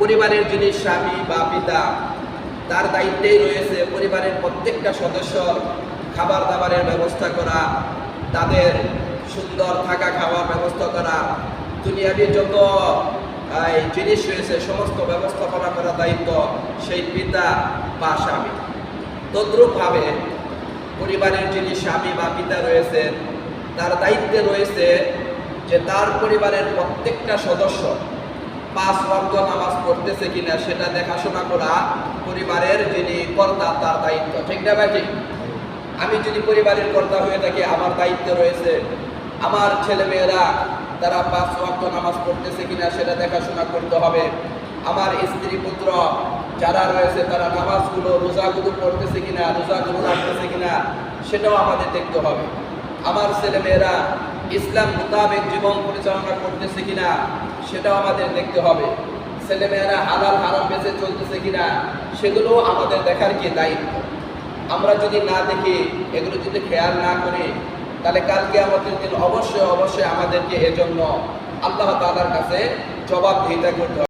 পরিবারের যিনি স্বামী বা পিতা, তার দায়িত্বেই রয়েছে পরিবারের প্রত্যেকটা সদস্যর খাবার দাবারের ব্যবস্থা করা, তাদের সুন্দর থাকা খাওয়ার ব্যবস্থা করা, দুনিয়াবি যত জিনিস রয়েছে, সমস্ত ব্যবস্থাপনা করার দায়িত্ব সেই পিতা বা স্বামী। তদ্রূপভাবে পরিবারের যিনি স্বামী বা পিতা রয়েছেন তার দায়িত্বে রয়েছে যে তার পরিবারের প্রত্যেকটা সদস্য পাঁচ ওয়াক্ত নামাজ পড়তেছে কিনা সেটা দেখাশোনা করা পরিবারের যিনি কর্তা, তার দায়িত্ব। ঠিক না ভাই? আমি যদি পরিবারের কর্তা হয়ে থাকি, আমার দায়িত্ব রয়েছে আমার ছেলেমেয়েরা তারা পাঁচ ওয়াক্ত নামাজ পড়তেছে কিনা সেটা দেখাশোনা করতে হবে। আমার স্ত্রী পুত্র যারা রয়েছে, তারা নামাজগুলো, রোজাগুলো পড়তেছে কিনা, রোজাগুলো রাখতেছে কিনা, সেটাও আমাদের দেখতে হবে। আমার ছেলেমেয়েরা ইসলাম মোতাবেক জীবন পরিচালনা করতেছে কিনা, সেটাও আমাদের দেখতে হবে। ছেলেমেয়েরা হালাল হারাম বেঁচে চলতেছে কিনা সেগুলোও আমাদের দেখার কি দায়িত্ব? আমরা যদি না দেখি, এগুলো যদি খেয়াল না করি, তাহলে কালকে আমাদের দিন অবশ্যই অবশ্যই আমাদেরকে এজন্য আল্লাহ তালার কাছে জবাবদিহিতা করতে হবে।